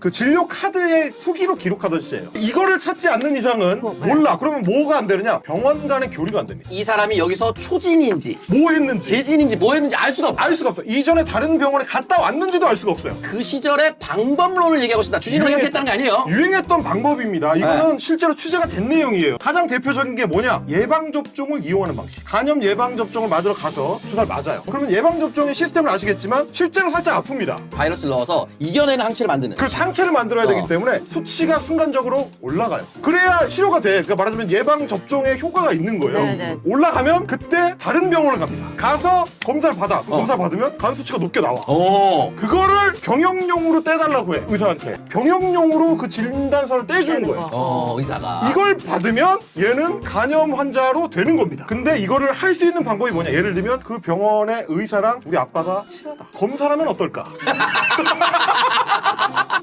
그 진료 카드에 후기로 기록하던 시제예요. 이거를 찾지 않는 이상은 뭐, 네. 몰라. 그러면 뭐가 안 되느냐? 병원 간의 교류가 안 됩니다. 이 사람이 여기서 초진인지 뭐 했는지 재진인지 뭐 했는지 알 수가 없어. 알 수가 없어. 이전에 다른 병원에 갔다 왔는지도 알 수가 없어요. 그 시절의 방법론을 얘기하고 있습니다. 주진우가 이렇게 했다는 게 아니에요. 유행했던 방법입니다. 네. 이거는 실제로 취재가 된 내용이에요. 가장 대표적인 게 뭐냐? 예방 접종을 이용하는 방식. 간염 예방 접종을 맞으러 가서 주사를 맞아요. 그러면 예방 접종의 시스템을 아시겠지만 실제로 살짝 아픕니다. 바이러스를 넣어서 이겨내는 항체를 만드는. 그 상 체를 만들어야 되기 어. 때문에 수치가 순간적으로 올라가요. 그래야 치료가 돼. 그러니까 말하자면 예방 접종에 효과가 있는 거예요. 네네. 올라가면 그때 다른 병원을 갑니다. 가서 검사를 받아. 그 어. 검사를 받으면 간 수치가 높게 나와. 오. 그거를 병역용으로 떼달라고 해 의사한테. 병역용으로 그 진단서를 떼주는 거예요. 거. 어, 의사가. 이걸 받으면 얘는 간염 환자로 되는 겁니다. 근데 이거를 할 수 있는 방법이 뭐냐? 예를 들면 그 병원의 의사랑 우리 아빠가 친하다. 검사라면 어떨까?